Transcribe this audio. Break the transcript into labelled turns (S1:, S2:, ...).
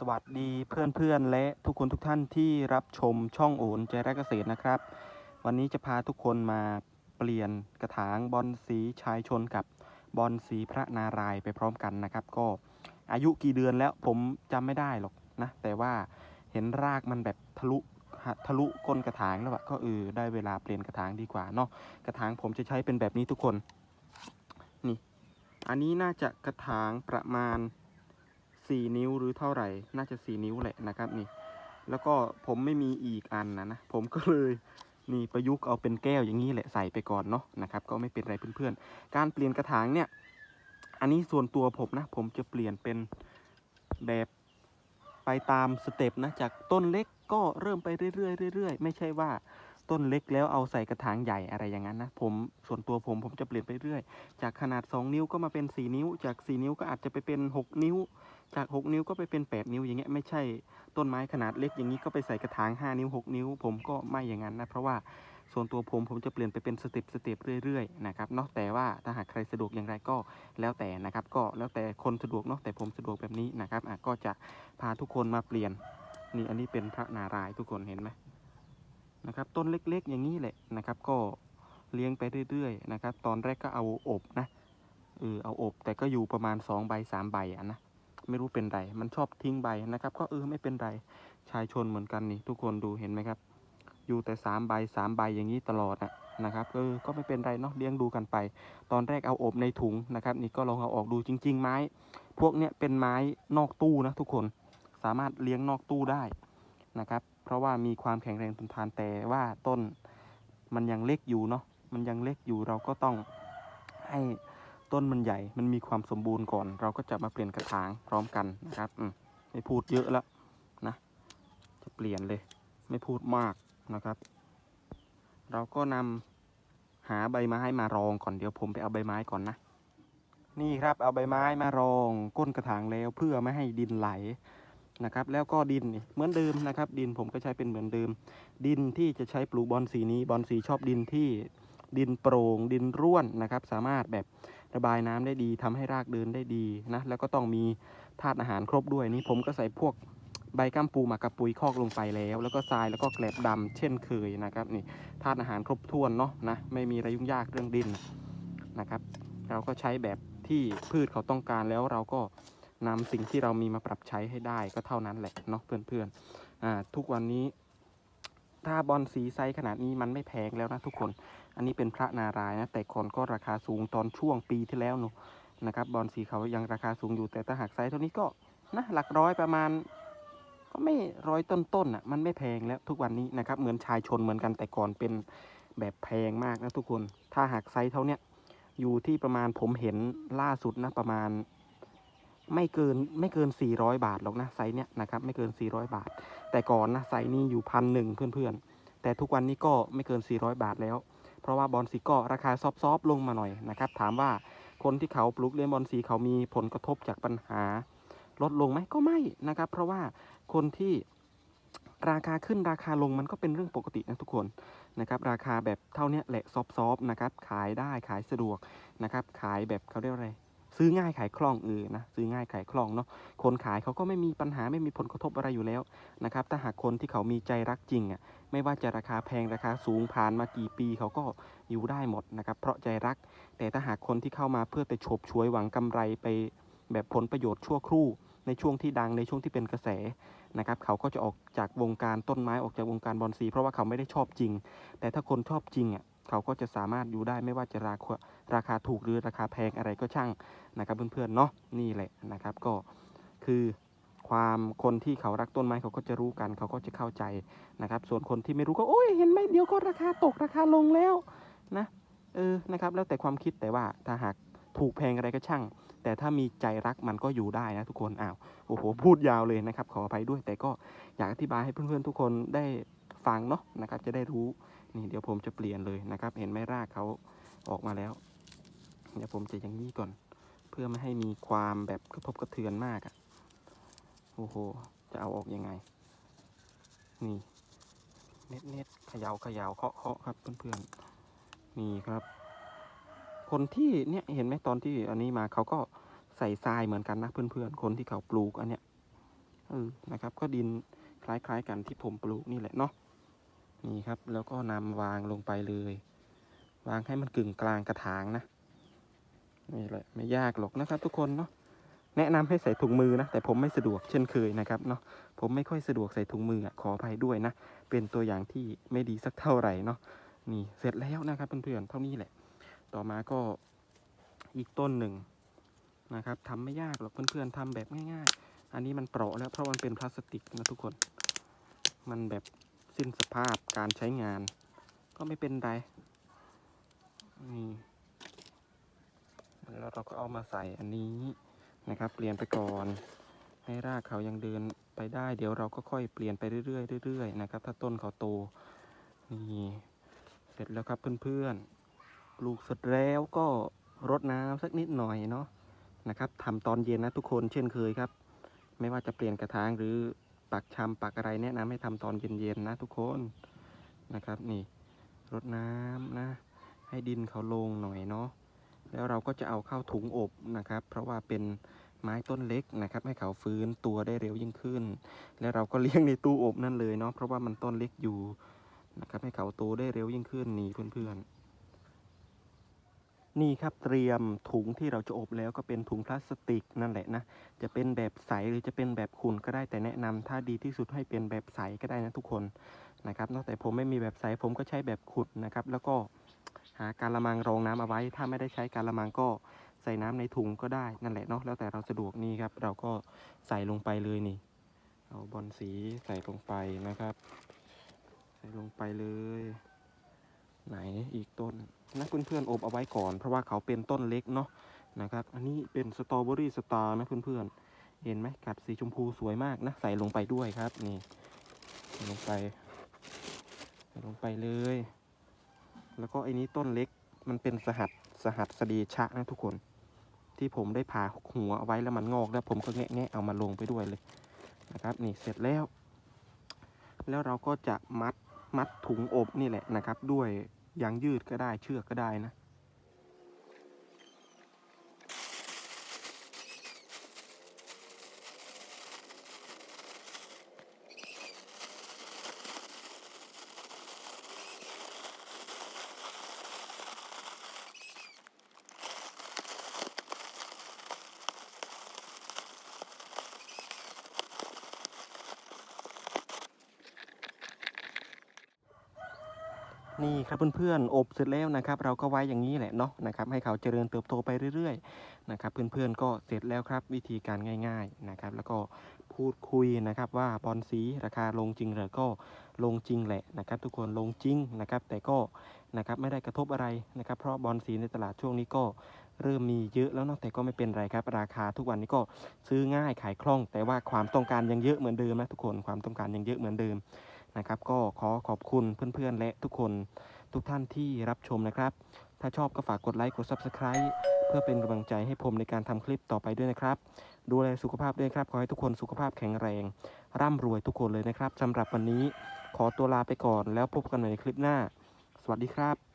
S1: สวัสดีเพื่อนๆ และทุกคนทุกท่านที่รับชมช่องโอนใจรักเกษตรนะครับ วันนี้จะพาทุกคนมาเปลี่ยนกระถางบอลสีชายชนกับบอลสีพระนารายไปพร้อมกันนะครับ ก็อายุกี่เดือนแล้วผมจำไม่ได้หรอกนะ แต่ว่าเห็นรากมันแบบทะลุทะลุก้นกระถางแล้วก็เออได้เวลาเปลี่ยนกระถางดีกว่าเนาะกระถางผมจะใช้เป็นแบบนี้ทุกคนนี่อันนี้น่าจะกระถางประมาณ 4 นิ้วหรือเท่าไหร่ น่าจะ 4 นิ้วแหละนะครับนี่ แล้วก็ผมไม่มีอีกอันนะนะ ผมก็เลยนี่ประยุกต์เอาเป็นแก้วอย่างนี้แหละใส่ไปก่อนเนาะนะครับ ก็ไม่เป็นไรเพื่อนๆ การเปลี่ยนกระถางเนี่ย อันนี้ส่วนตัวผมนะ ผมจะเปลี่ยนเป็นแบบไปตามสเต็ปนะ จากต้นเล็กก็เริ่มไปเรื่อยๆเรื่อยๆ ไม่ใช่ว่า ต้นเล็กแล้วเอาใส่กระถางใหญ่อะไรอย่างนั้นนะผมส่วนตัวผมผมจะเปลี่ยนไปเรื่อย จากขนาด 2 นิ้วก็มาเป็น 4 นิ้ว จาก 4 นิ้วก็อาจจะไปเป็น 6 นิ้ว จาก 6 นิ้วก็ไปเป็น 8 นิ้วอย่างเงี้ยไม่ใช่ต้นไม้ขนาดเล็กอย่างนี้ก็ไปใส่กระถาง 5 นิ้ว 6 นิ้ว ผมก็ไม่อย่างนั้นนะเพราะว่าส่วนตัวผมผมจะเปลี่ยนไปเป็นสเต็ปสเต็ปเรื่อยๆนะครับเนาะแต่ว่าถ้าหากใครสะดวกอย่างไรก็แล้วแต่นะครับก็แล้วแต่คนสะดวกเนาะแต่ผมสะดวกแบบนี้นะครับอะก็จะพาทุกคนมาเปลี่ยนนี่อันนี้เป็นพระนารายทุกคนเห็นไหม นะครับต้นเล็กๆ อย่างนี้แหละนะครับ ก็เลี้ยงไปเรื่อยๆนะครับ ตอนแรกก็เอาอบนะเออเอาอบ แต่ก็อยู่ประมาณ2ใบ3ใบอะนะไม่รู้เป็นไร มันชอบทิ้งใบนะครับ ก็เออไม่เป็นไรชายชนเหมือนกันนี่ทุกคนดูเห็นไหมครับ อยู่แต่สามใบสามใบอย่างนี้ตลอดอะนะครับเออก็ไม่เป็นไรเนาะเลี้ยงดูกันไป ตอนแรกเอาอบในถุงนะครับ นี่ก็ลองเอาออกดูจริง ๆ ไม้ พวกเนี้ยเป็นไม้นอกตู้นะทุกคนสามารถเลี้ยงนอกตู้ได้นะครับ เพราะว่ามีความแข็งแรงทนทานแต่ว่าต้นมันยังเล็กอยู่เนาะมันยังเล็กอยู่เราก็ต้องให้ต้นมันใหญ่ มันมีความสมบูรณ์ก่อน เราก็จะมาเปลี่ยนกระถางพร้อมกันนะครับอืมไม่พูดเยอะแล้วนะ จะเปลี่ยนเลย ไม่พูดมากนะครับ เราก็นำหาใบไม้มารองก่อนเดี๋ยวผมไปเอาใบไม้ก่อนนะนี่ครับเอาใบไม้มารองก้นกระถางแล้วเพื่อไม่ให้ดินไหล นะครับแล้วก็ดินเหมือนเดิมนะครับ ดินผมก็ใช้เป็นเหมือนเดิม ดินที่จะใช้ปลูกบอลสีนี้บอลสีชอบดินที่ดินโปร่งดินร่วนนะครับ สามารถแบบระบายน้ำได้ดีทำให้รากเดินได้ดีนะแล้วก็ต้องมีธาตุอาหารครบด้วยนี่ผมก็ใส่พวกใบก้ามปูหมักกับปุ๋ยคอกลงไปแล้ว แล้วก็ทรายแล้วก็แกลบดำเช่นเคยนะครับนี่ธาตุอาหารครบถ้วนเนาะนะไม่มีอะไรยุ่งยากเรื่องดินนะครับ เราก็ใช้แบบที่พืชเขาต้องการแล้วเราก็ นำสิ่งที่เรามีมาปรับใช้ให้ได้ก็เท่านั้นแหละเนาะเพื่อนๆอ่าทุกวันนี้ถ้าบอลสีไซส์ขนาดนี้มันไม่แพงแล้วนะทุกคน อันนี้เป็นพระนารายนะ แต่ก่อนก็ราคาสูงตอนช่วงปีที่แล้วนูนะครับบอลสีเขายังราคาสูงอยู่แต่ถ้าหากไซส์เท่านี้ก็นะหลักร้อยประมาณ ก็ไม่ร้อยต้นๆอะมันไม่แพงแล้วทุกวันนี้นะครับเหมือนชายชนเหมือนกันแต่ก่อนเป็นแบบแพงมากนะทุกคน ถ้าหากไซส์เท่าเนี้ยอยู่ที่ประมาณผมเห็นล่าสุดนะประมาณ ไม่เกินไม่เกิน 400 บาทหรอกนะไซส์เนี้ยนะครับไม่เกิน 400 บาท แต่ก่อนนะไซส์นี้อยู่พันหนึ่งเพื่อนๆ แต่ทุกวันนี้ก็ไม่เกิน 400 บาทแล้ว เพราะว่าบอลสีก็ราคาซอฟๆลงมาหน่อยนะครับ ถามว่าคนที่เขาปลูกเลี้ยงบอลสีเขามีผลกระทบจากปัญหา ลดลงไหมก็ไม่นะครับ เพราะว่าคนที่ราคาขึ้นราคาลงมันก็เป็นเรื่องปกตินะทุกคนนะครับราคาแบบเท่านี้แหละซอฟๆนะครับขายได้ขายสะดวกนะครับขายแบบเขาเรียกอะไร ซื้อง่ายขายคล่องเออนะซื้อง่ายขายคล่องเนาะคนขายเขาก็ไม่มีปัญหาไม่มีผลกระทบอะไรอยู่แล้วนะครับถ้าหากคนที่เขามีใจรักจริงอะไม่ว่าจะราคาแพงราคาสูงผ่านมากี่ปีเขาก็อยู่ได้หมดนะครับเพราะใจรัก แต่ถ้าหากคนที่เข้ามาเพื่อไปฉบฉวยหวังกำไรไปแบบผลประโยชน์ชั่วครู่ในช่วงที่ดังในช่วงที่เป็นกระแสนะครับเขาก็จะออกจากวงการต้นไม้ออกจากวงการบอนซีเพราะว่าเขาไม่ได้ชอบจริง แต่ถ้าคนชอบจริงอะ เขาก็จะสามารถอยู่ได้ไม่ว่าจะราคาราคาถูกหรือราคาแพงอะไรก็ช่างนะครับเพื่อนๆเนาะนี่แหละนะครับก็คือความคนที่เขารักต้นไม้เขาก็จะรู้กัน เขาก็จะเข้าใจนะครับ ส่วนคนที่ไม่รู้ก็โอ้ยเห็นไหมเดี๋ยวก็ราคาตกราคาลงแล้วนะเออนะครับแล้วแต่ความคิดแต่ว่าถ้าหากถูกแพงอะไรก็ช่าง แต่ถ้ามีใจรักมันก็อยู่ได้นะทุกคนอ้าวโอ้โหพูดยาวเลยนะครับ ขออภัยด้วย แต่ก็อยากอธิบายให้เพื่อนๆทุกคนได้ฟังเนาะนะครับจะได้รู้ นี่เดี๋ยวผมจะเปลี่ยนเลยนะครับ เห็นไหมรากเขาออกมาแล้ว เดี๋ยวผมจะอย่างนี้ก่อน เพื่อไม่ให้มีความแบบกระทบกระเทือนมากอะโอ้โห จะเอาออกยังไง นี่เน็ตเน็ตเขยาเขยาเคาะเคาะครับเพื่อนๆนี่ครับ คนที่เนี่ยเห็นไหมตอนที่อันนี้มาเขาก็ใส่ทรายเหมือนกันนะเพื่อนๆ คนที่เขาปลูกอันเนี้ยเออนะครับ ก็ดินคล้ายๆกันที่ผมปลูกนี่แหละเนาะ นี่ครับ แล้วก็นำวางลงไปเลย วางให้มันกึ่งกลางกระถางนะนี่แหละไม่ยากหรอกนะครับ ทุกคนเนาะแนะนำให้ใส่ถุงมือนะ แต่ผมไม่สะดวกเช่นเคยนะครับเนาะผมไม่ค่อยสะดวกใส่ถุงมืออะขออภัยด้วยนะ เป็นตัวอย่างที่ไม่ดีสักเท่าไหร่เนาะนี่เสร็จแล้วนะครับเพื่อนๆเท่านี้แหละ ต่อมาก็อีกต้นหนึ่งนะครับทำไม่ยากหรอกเพื่อนๆทำแบบง่าย ๆ อันนี้มันเปราะแล้วเพราะมันเป็นพลาสติกนะทุกคน มันแบบ สิ้นสภาพการใช้งาน ก็ไม่เป็นไรนี่แล้วเราก็เอามาใส่อันนี้นะครับ เปลี่ยนไปก่อน ให้รากเขายังเดินไปได้ เดี๋ยวเราก็ค่อยเปลี่ยนไปเรื่อยๆเรื่อยๆนะครับ ถ้าต้นเขาโตนี่เสร็จแล้วครับเพื่อนๆปลูกเสร็จแล้วก็รดน้ำสักนิดหน่อยเนาะนะครับทำตอนเย็นนะทุกคนเช่นเคยครับ ไม่ว่าจะเปลี่ยนกระถางหรือ ปักชำปักอะไรแนะนำให้ทำตอนเย็นๆนะทุกคนนะครับนี่รดน้ำนะ ให้ดินเขาลงหน่อยเนาะแล้วเราก็จะเอาเข้าถุงอบนะครับ เพราะว่าเป็นไม้ต้นเล็กนะครับ ให้เขาฟื้นตัวได้เร็วยิ่งขึ้น แล้วเราก็เลี้ยงในตู้อบนั่นเลยเนาะเพราะว่ามันต้นเล็กอยู่นะครับให้เขาโตได้เร็วยิ่งขึ้นนี่เพื่อนๆ นี่ครับเตรียมถุงที่เราจะอบแล้วก็เป็นถุงพลาสติกนั่นแหละนะ จะเป็นแบบใสหรือจะเป็นแบบขุ่นก็ได้แต่แนะนำถ้าดีที่สุดให้เป็นแบบใสก็ได้นะทุกคนนะครับนอกแต่ผมไม่มีแบบใสผมก็ใช้แบบขุ่นนะครับ แล้วก็หาการละมังรองน้ำเอาไว้ ถ้าไม่ได้ใช้การละมังก็ใส่น้ำในถุงก็ได้นั่นแหละเนาะแล้วแต่เราสะดวกนี่ครับ เราก็ใส่ลงไปเลยนี่ เอาบอลสีใส่ลงไปนะครับ ใส่ลงไปเลย ไหนอีกต้นนะเพื่อนๆอบเอาไว้ก่อน เพราะว่าเขาเป็นต้นเล็กเนาะนะครับ อันนี้เป็นสตรอเบอรี่สตาร์นะเพื่อนๆ เห็นไหมกัดสีชมพูสวยมากนะ ใส่ลงไปด้วยครับ นี่ใส่ลงไปใส่ลงไปเลย แล้วก็ไอ้นี้ต้นเล็กมันเป็นสหัสสหัสสดีชะนะทุกคน ที่ผมได้ผ่าหัวเอาไว้แล้วมันงอกแล้วผมก็แงะแงะเอามาลงไปด้วยเลยนะครับ นี่เสร็จแล้ว แล้วเราก็จะมัดมัดถุงอบนี่แหละนะครับ ด้วย ยางยืดก็ได้เชือกก็ได้นะ นี่ครับเพื่อนๆอบเสร็จแล้วนะครับ เราก็ไว้อย่างนี้แหละเนาะนะครับ ให้เขาเจริญเติบโตไปเรื่อยๆนะครับ เพื่อนๆก็เสร็จแล้วครับ วิธีการง่ายๆนะครับ แล้วก็พูดคุยนะครับว่าบอลสีราคาลงจริงหรือก็ลงจริงแหละนะครับ ทุกคนลงจริงนะครับ แต่ก็นะครับไม่ได้กระทบอะไรนะครับ เพราะบอลสีในตลาดช่วงนี้ก็เริ่มมีเยอะแล้วเนาะแต่ก็ไม่เป็นไรครับ ราคาทุกวันนี้ก็ซื้อง่ายขายคล่อง แต่ว่าความต้องการยังเยอะเหมือนเดิมนะทุกคนความต้องการยังเยอะเหมือนเดิม นะครับ ก็ขอขอบคุณเพื่อนๆ และทุกคนทุกท่านที่รับชมนะครับ ถ้าชอบก็ฝากกดไลค์กด Subscribe เพื่อเป็นกำลังใจให้ผมในการทำคลิปต่อไปด้วยนะครับ ดูแลสุขภาพด้วยครับขอให้ทุกคนสุขภาพแข็งแรง ร่ำรวยทุกคนเลยนะครับสำหรับวันนี้ขอตัวลาไปก่อนแล้วพบกันใหม่ในคลิปหน้า สวัสดีครับ